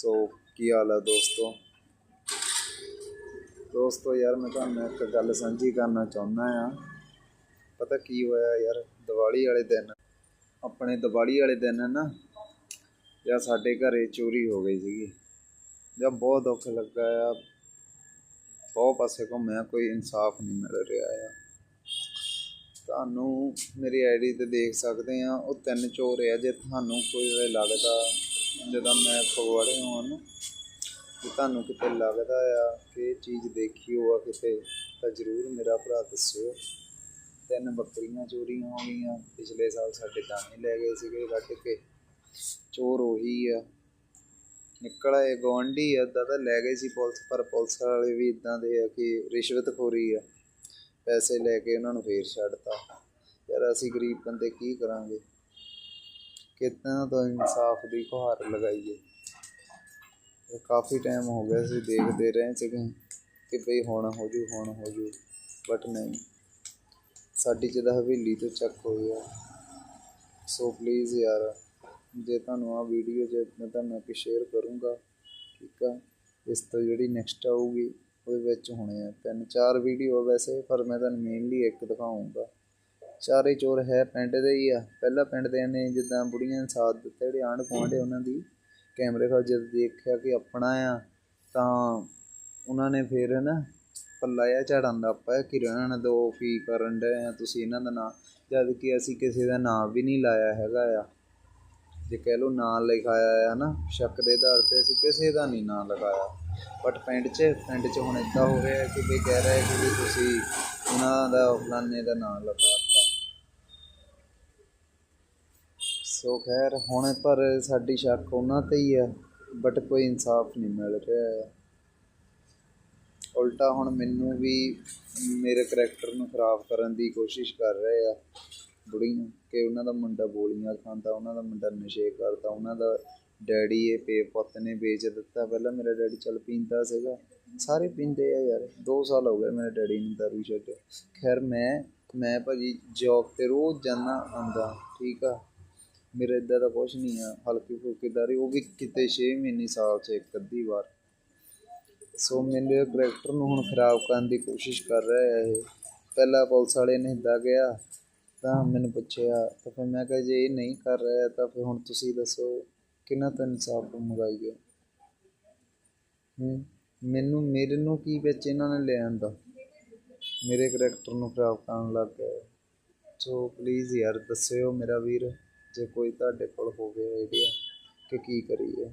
ਸੋ ਕੀ ਹਾਲ ਹੈ ਦੋਸਤੋ? ਦੋਸਤੋ ਯਾਰ, ਮੈਂ ਤੁਹਾਨੂੰ ਇੱਕ ਗੱਲ ਸਾਂਝੀ ਕਰਨਾ ਚਾਹੁੰਦਾ ਆ। ਪਤਾ ਕੀ ਹੋਇਆ ਯਾਰ, ਦੀਵਾਲੀ ਵਾਲੇ ਦਿਨ, ਆਪਣੇ ਦੀਵਾਲੀ ਵਾਲੇ ਦਿਨ ਨਾ, ਜਾਂ ਸਾਡੇ ਘਰੇ ਚੋਰੀ ਹੋ ਗਈ ਸੀਗੀ। ਜਾਂ ਬਹੁਤ ਦੁੱਖ ਲੱਗਾ ਆ। ਬਹੁਤ ਪਾਸੇ ਘੁੰਮਿਆ, ਕੋਈ ਇਨਸਾਫ ਨਹੀਂ ਮਿਲ ਰਿਹਾ ਆ। ਤੁਹਾਨੂੰ ਮੇਰੀ ਆਈਡੀ ਤੇ ਦੇਖ ਸਕਦੇ ਆ, ਉਹ ਤਿੰਨ ਚੋਰ ਆ, ਜੇ ਤੁਹਾਨੂੰ ਕੋਈ ਲੱਗਦਾ ਜਦੋਂ ਮੈਂ ਫਗਵਾੜੇ ਹਾਂ ਕਿ ਤੁਹਾਨੂੰ ਕਿਤੇ ਲੱਗਦਾ ਆ ਕਿ ਇਹ ਚੀਜ਼ ਦੇਖੀ ਹੋਆ ਕਿਤੇ, ਤਾਂ ਜ਼ਰੂਰ ਮੇਰਾ ਭਰਾ ਦੱਸਿਓ। ਤਿੰਨ ਬੱਕਰੀਆਂ ਚੋਰੀਆਂ ਹੋ ਗਈਆਂ। ਪਿਛਲੇ ਸਾਲ ਸਾਡੇ ਦਾਣੇ ਲੈ ਗਏ ਸੀਗੇ ਕੱਢ ਕੇ। ਚੋਰ ਉਹੀ ਆ। ਨਿਕਲ ਆਏ ਗਵਾਂਢੀ ਆ ਏਦਾਂ ਤਾਂ ਲੈ ਗਏ ਸੀ ਪੁਲਿਸ, ਪਰ ਪੁਲਿਸ ਵਾਲੇ ਵੀ ਇਦਾਂ ਦੇ ਆ ਕਿ ਰਿਸ਼ਵਤਖੋਰੀ ਆ। ਪੈਸੇ ਲੈ ਕੇ ਉਹਨਾਂ ਨੂੰ ਫੇਰ ਛੱਡਤਾ। ਯਾਰ ਅਸੀਂ ਗਰੀਬ ਬੰਦੇ ਕੀ ਕਰਾਂਗੇ? ਕਿਤਨਾ ਤੋਂ ਇਨਸਾਫ ਦੀ ਗੁਹਾਰ ਲਗਾਈਏ। ਇਹ ਕਾਫੀ ਟਾਈਮ ਹੋ ਗਿਆ ਸੀ, ਦੇਖਦੇ ਰਹੇ ਸੀਗੇ ਕਿ ਭਈ ਹੁਣ ਹੋ ਜੂ, ਹੁਣ ਹੋ ਜੂ ਬਟ ਨਹੀਂ। ਸਾਡੀ ਜਿਹਦਾ ਹਵੇਲੀ ਤੋਂ ਚੱਕ ਹੋਈ ਆ। ਸੋ ਪਲੀਜ਼ ਯਾਰ, ਜੇ ਤੁਹਾਨੂੰ ਆ ਵੀਡੀਓ ਜੇ ਮੈਂ ਤੁਹਾਨੂੰ ਅੱਗੇ ਸ਼ੇਅਰ ਕਰੂੰਗਾ, ਠੀਕ ਆ? ਇਸ ਤੋਂ ਜਿਹੜੀ ਨੈਕਸਟ ਆਊਗੀ, ਉਹਦੇ ਵਿੱਚ ਹੋਣੇ ਆ ਤਿੰਨ ਚਾਰ ਵੀਡੀਓ ਵੈਸੇ, ਪਰ ਮੈਂ ਤੁਹਾਨੂੰ ਮੇਨਲੀ ਇੱਕ ਦਿਖਾਉਂਗਾ ਚਾਰੇ ਚੋਰ ਹੈ ਪਿੰਡ ਦੇ ਹੀ ਆ। ਪਹਿਲਾਂ ਪਿੰਡ ਦੇ ਨੇ ਜਿੱਦਾਂ ਬੁੜੀਆਂ ਨੇ ਸਾਥ ਦਿੱਤਾ, ਜਿਹੜੇ ਆਂਢ ਗੁਆਂਢ ਉਹਨਾਂ ਦੀ ਕੈਮਰੇ ਖਾ ਜਦ ਦੇਖਿਆ ਕਿ ਆਪਣਾ ਆ, ਤਾਂ ਉਹਨਾਂ ਨੇ ਫਿਰ ਨਾ ਪੱਲਾ ਆ ਝਾੜਨ ਦਾ ਪਾਇਆ ਕਿ ਰਹਿਣ ਦੋ, ਕੀ ਕਰਨ ਡਏ ਆ ਤੁਸੀਂ ਇਹਨਾਂ ਦਾ ਨਾਂ। ਜਦ ਕਿ ਅਸੀਂ ਕਿਸੇ ਦਾ ਨਾਂ ਵੀ ਨਹੀਂ ਲਾਇਆ ਹੈਗਾ ਆ। ਜੇ ਕਹਿ ਲਓ ਨਾਂ ਲਿਖਾਇਆ ਆ ਨਾ, ਸ਼ੱਕ ਦੇ ਆਧਾਰ ਤੇ ਅਸੀਂ ਕਿਸੇ ਦਾ ਨਹੀਂ ਨਾਂ ਲਗਾਇਆ। ਬਟ ਪਿੰਡ 'ਚ ਪਿੰਡ 'ਚ ਹੁਣ ਇਦਾਂ ਹੋ ਰਿਹਾ ਕਿ ਵੀ ਕਹਿ ਰਹੇ ਕਿ ਵੀ ਤੁਸੀਂ ਉਹਨਾਂ ਦਾ, ਫਲਾਣੇ ਦਾ ਨਾਂ ਲਗਾ ਸੋ ਖੈਰ, ਹੁਣ ਪਰ ਸਾਡੀ ਸ਼ੱਕ ਉਹਨਾਂ ਤੇ ਹੀ ਆ ਬਟ ਕੋਈ ਇਨਸਾਫ ਨਹੀਂ ਮਿਲ ਰਿਹਾ। ਹੈ ਉਲਟਾ ਹੁਣ ਮੈਨੂੰ ਵੀ ਮੇਰੇ ਕਰੈਕਟਰ ਨੂੰ ਖਰਾਬ ਕਰਨ ਦੀ ਕੋਸ਼ਿਸ਼ ਕਰ ਰਹੇ ਆ ਬੁੜੀਆਂ ਕਿ ਉਹਨਾਂ ਦਾ ਮੁੰਡਾ ਗੋਲੀਆਂ ਖਾਂਦਾ, ਉਹਨਾਂ ਦਾ ਮੁੰਡਾ ਨਸ਼ੇ ਕਰਦਾ, ਉਹਨਾਂ ਦਾ ਡੈਡੀ ਇਹ ਪੇ ਪੁੱਤ ਨੇ ਵੇਚ ਦਿੱਤਾ। ਪਹਿਲਾਂ ਮੇਰਾ ਡੈਡੀ ਚੱਲ ਪੀਂਦਾ ਸੀਗਾ, ਸਾਰੇ ਪੀਂਦੇ ਆ ਯਾਰ। 2 ਸਾਲ ਹੋ ਗਏ ਮੇਰੇ ਡੈਡੀ ਨੂੰ ਦਾਰੂ ਛੱਡੇ ਖੈਰ ਮੈਂ ਮੈਂ ਭਾਜੀ ਜੌਬ ਤੇ ਰੋਜ਼ ਜਾਂਦਾ ਆਉਂਦਾ ਠੀਕ ਆ। ਮੇਰਾ ਇਦਾਂ ਦਾ ਕੁਝ ਨਹੀਂ ਆ, ਹਲਕੀ ਫੁਲਕੀਦਾਰੀ ਉਹ ਵੀ ਕਿਤੇ 6 ਮਹੀਨੇ, ਸਾਲ 'ਚ ਇੱਕ ਅੱਧੀ ਵਾਰ। ਸੋ ਮੇਰੇ ਕਰੈਕਟਰ ਨੂੰ ਹੁਣ ਖਰਾਬ ਕਰਨ ਦੀ ਕੋਸ਼ਿਸ਼ ਕਰ ਰਿਹਾ ਹੈ ਇਹ। ਪਹਿਲਾਂ ਪੁਲਿਸ ਵਾਲੇ ਨੇ ਹਿੱਦਾ ਗਿਆ ਤਾਂ ਮੈਨੂੰ ਪੁੱਛਿਆ, ਤਾਂ ਫਿਰ ਮੈਂ ਕਿਹਾ, ਜੇ ਇਹ ਨਹੀਂ ਕਰ ਰਿਹਾ, ਤਾਂ ਫਿਰ ਹੁਣ ਤੁਸੀਂ ਦੱਸੋ, ਕਿਹਨਾਂ ਤੋਂ ਇਨਸਾਫ ਮੰਗਾਈਏ? ਹੂੰ, ਮੈਨੂੰ ਮੇਰੇ ਨੂੰ ਕੀ ਵਿੱਚ ਇਹਨਾਂ ਨੇ ਲੈ ਆਂਦਾ ਮੇਰੇ ਕਰੈਕਟਰ ਨੂੰ ਖਰਾਬ ਕਰਨ ਲੱਗ ਗਏ। ਸੋ ਪਲੀਜ਼ ਯਾਰ, ਦੱਸਿਓ ਮੇਰਾ ਵੀਰ। ਜੇ ਕੋਈ ਤੁਹਾਡੇ ਕੋਲ ਹੋਵੇ ਆਈਡੀਆ ਕਿ ਕੀ ਕਰੀਏ।